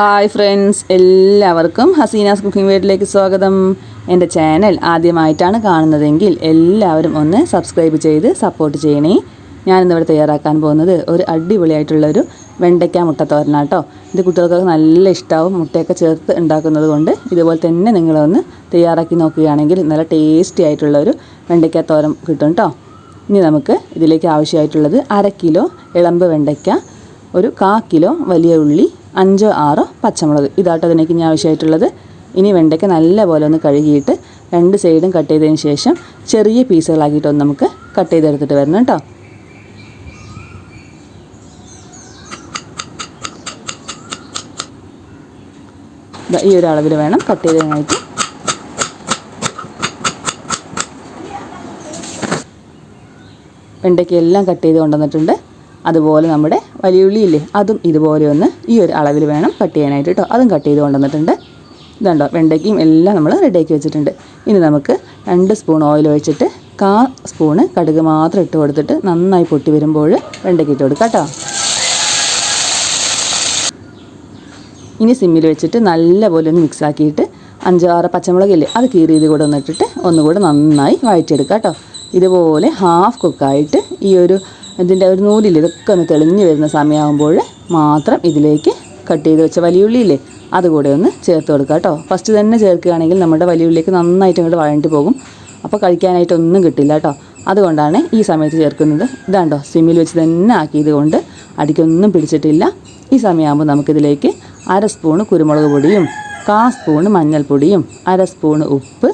Hi friends എല്ലാവർക്കും Hasina's cooking വീട്ടിലേക്ക് സ്വാഗതം. എന്റെ ചാനൽ ആദ്യമായിട്ടാണ് കാണുന്നതെങ്കിൽ എല്ലാവരും ഒന്ന് സബ്സ്ക്രൈബ് ചെയ്ത് സപ്പോർട്ട് ചെയ്യണേ. ഞാനിന്നിവിടെ തയ്യാറാക്കാൻ പോകുന്നത് ഒരു അടിപൊളിയായിട്ടുള്ളൊരു വെണ്ടയ്ക്ക മുട്ടത്തോരനാട്ടോ. ഇത് കുട്ടികൾക്കൊക്കെ നല്ല ഇഷ്ടമാവും മുട്ടയൊക്കെ ചേർത്ത് ഉണ്ടാക്കുന്നത് കൊണ്ട് ഇതുപോലെ തന്നെ നിങ്ങളൊന്ന് തയ്യാറാക്കി നോക്കുകയാണെങ്കിൽ നല്ല ടേസ്റ്റി ആയിട്ടുള്ളൊരു വെണ്ടയ്ക്ക തോരൻ കിട്ടും കേട്ടോ ഇനി നമുക്ക് ഇതിലേക്ക് ആവശ്യമായിട്ടുള്ളത് അര കിലോ ഇളമ്പ് വെണ്ടയ്ക്ക ഒരു കാ കിലോ വലിയ ഉള്ളി അഞ്ചോ ആറ് പച്ചമുളക്. ഇതാട്ടോ അതിനേക്ക് ഇനി ആവശ്യമായിട്ടുള്ളത്. ഇനി വെണ്ടയ്ക്ക നല്ലപോലെ ഒന്ന് കഴുകിയിട്ട് രണ്ട് സൈഡും കട്ട് ചെയ്തതിന് ശേഷം ചെറിയ പീസുകളാക്കിയിട്ടൊന്ന് നമുക്ക് കട്ട് ചെയ്തെടുത്തിട്ട് വരണം കേട്ടോ. ഈ ഒരു അളവിൽ വേണം കട്ട് ചെയ്തതിനായിട്ട്. വെണ്ടയ്ക്ക് എല്ലാം കട്ട് ചെയ്ത് കൊണ്ടുവന്നിട്ടുണ്ട്. അതുപോലെ നമ്മുടെ വലിയ ഉള്ളിയില്ലേ അതും ഇതുപോലെ ഒന്ന് ഈ ഒരു അളവിൽ വേണം കട്ട് ചെയ്യാനായിട്ട് കേട്ടോ. അതും കട്ട് ചെയ്ത് കൊണ്ടുവന്നിട്ടുണ്ട്. ഇതുണ്ടോ? വെണ്ടയ്ക്കയും എല്ലാം നമ്മൾ റെഡിയാക്കി വെച്ചിട്ടുണ്ട്. ഇനി നമുക്ക് രണ്ട് സ്പൂൺ ഓയിൽ ഒഴിച്ചിട്ട് കാ സ്പൂണ് കടുക് മാത്രം ഇട്ട് കൊടുത്തിട്ട് നന്നായി പൊട്ടി വരുമ്പോൾ വെണ്ടയ്ക്ക ഇട്ട് കൊടുക്കാം കേട്ടോ. ഇനി സിമ്മിൽ വെച്ചിട്ട് നല്ലപോലെ ഒന്ന് മിക്സ് ആക്കിയിട്ട് അഞ്ചാറ് പച്ചമുളകില്ലേ അത് കീറി ഇത് കൂടെ ഒന്നിട്ടിട്ട് ഒന്നുകൂടെ നന്നായി വഴറ്റിയെടുക്കാം കേട്ടോ. ഇതുപോലെ ഹാഫ് കുക്കായിട്ട് ഈ ഒരു ഇതിന്റെ ഒരു നൂലിൽ ഇതൊക്കെ ഒന്ന് തെളിഞ്ഞു വരുന്ന സമയമാകുമ്പോൾ മാത്രം ഇതിലേക്ക് കട്ട് ചെയ്ത് വെച്ച വലിയുള്ളിയില്ലേ അതുകൂടെ ഒന്ന് ചേർത്ത് കൊടുക്കുക കേട്ടോ. ഫസ്റ്റ് തന്നെ ചേർക്കുകയാണെങ്കിൽ നമ്മുടെ വലിയുള്ളിലേക്ക് നന്നായിട്ട് ഇങ്ങോട്ട് വഴണ്ടി പോകും. അപ്പോൾ കഴിക്കാനായിട്ട് ഒന്നും കിട്ടില്ല കേട്ടോ. അതുകൊണ്ടാണ് ഈ സമയത്ത് ചേർക്കുന്നത്. ഇതാണ്ടോ സിമ്മിൽ വെച്ച് തന്നെ ആക്കിയത് കൊണ്ട് അടിക്കൊന്നും പിടിച്ചിട്ടില്ല. ഈ സമയമാകുമ്പോൾ നമുക്കിതിലേക്ക് അര സ്പൂണ് കുരുമുളക് പൊടിയും കാ സ്പൂണ് മഞ്ഞൾപ്പൊടിയും അര സ്പൂണ് ഉപ്പ്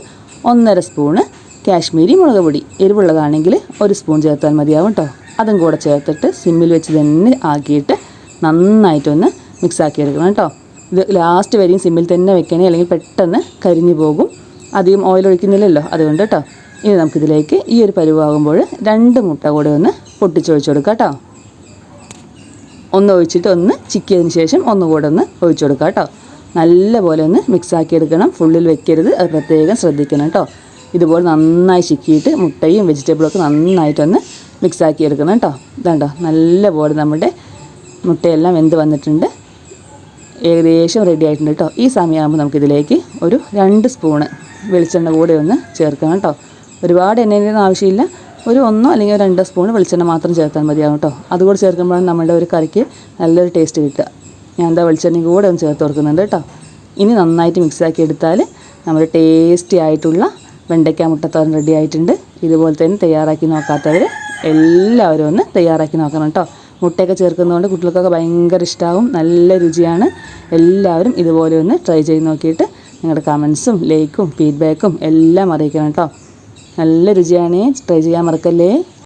ഒന്നര സ്പൂണ് കാശ്മീരി മുളക് പൊടി. എരിവുള്ളതാണെങ്കിൽ ഒരു സ്പൂൺ ചേർത്താൽ മതിയാവും കേട്ടോ അതും കൂടെ ചേർത്തിട്ട് സിമ്മിൽ വെച്ച് തന്നെ ആക്കിയിട്ട് നന്നായിട്ടൊന്ന് മിക്സാക്കി എടുക്കണം കേട്ടോ ഇത് ലാസ്റ്റ് വരെയും സിമ്മിൽ തന്നെ വെക്കണേ അല്ലെങ്കിൽ പെട്ടെന്ന് കരിഞ്ഞു പോകും. അധികം ഓയിൽ ഒഴിക്കുന്നില്ലല്ലോ അതുകൊണ്ട് കേട്ടോ ഇനി നമുക്കിതിലേക്ക് ഈ ഒരു പരുവാകുമ്പോൾ രണ്ട് മുട്ട കൂടെ ഒന്ന് പൊട്ടിച്ചൊഴിച്ചു കൊടുക്കാം കേട്ടോ ഒന്ന് ഒഴിച്ചിട്ട് ഒന്ന് ചിക്കിയതിന് ശേഷം ഒന്നുകൂടെ ഒന്ന് ഒഴിച്ചു കൊടുക്കുക കേട്ടോ നല്ലപോലെ ഒന്ന് മിക്സാക്കി എടുക്കണം. ഫുള്ളിൽ വെക്കരുത്. അത് പ്രത്യേകം ശ്രദ്ധിക്കണം കേട്ടോ ഇതുപോലെ നന്നായി ചിക്കിയിട്ട് മുട്ടയും വെജിറ്റബിളൊക്കെ നന്നായിട്ടൊന്ന് മിക്സ് ആക്കി എടുക്കണം കേട്ടോ. ഇതാണ്ടോ നല്ലപോലെ നമ്മുടെ മുട്ടയെല്ലാം വെന്ത് വന്നിട്ടുണ്ട്. ഏകദേശം റെഡി ആയിട്ടുണ്ട് കേട്ടോ. ഈ സമയമാകുമ്പോൾ നമുക്കിതിലേക്ക് ഒരു രണ്ട് സ്പൂണ് വെളിച്ചെണ്ണ കൂടെ ഒന്ന് ചേർക്കണം കേട്ടോ. ഒരുപാട് എണ്ണയൊന്നും ആവശ്യമില്ല. ഒരു ഒന്നോ അല്ലെങ്കിൽ രണ്ടോ സ്പൂൺ വെളിച്ചെണ്ണ മാത്രം ചേർത്താൽ മതിയാകും കേട്ടോ. അതുകൂടെ ചേർക്കുമ്പോഴാണ് നമ്മുടെ ഒരു കറിക്ക് നല്ലൊരു ടേസ്റ്റ് കിട്ടുക. ഞാൻ എന്താ വെളിച്ചെണ്ണ കൂടെ ഒന്ന് ചേർത്ത് കൊടുക്കുന്നുണ്ട് കേട്ടോ. ഇനി നന്നായിട്ട് മിക്സാക്കി എടുത്താൽ നമ്മുടെ ടേസ്റ്റി ആയിട്ടുള്ള വെണ്ടയ്ക്ക മുട്ടത്തോരൻ റെഡി ആയിട്ടുണ്ട്. ഇതുപോലെ തന്നെ തയ്യാറാക്കി നോക്കാത്തവർ എല്ലാവരും ഒന്ന് തയ്യാറാക്കി നോക്കണം കേട്ടോ മുട്ടയൊക്കെ ചേർക്കുന്നതുകൊണ്ട് കുട്ടികൾക്കൊക്കെ ഭയങ്കര ഇഷ്ടമാവും നല്ല രുചിയാണ്. എല്ലാവരും ഇതുപോലെ ഒന്ന് ട്രൈ ചെയ്ത് നോക്കിയിട്ട് നിങ്ങളുടെ കമൻസും ലൈക്കും ഫീഡ്ബാക്കും എല്ലാം അറിയിക്കണം കേട്ടോ നല്ല രുചിയാണേ. ട്രൈ ചെയ്യാൻ മറക്കല്ലേ?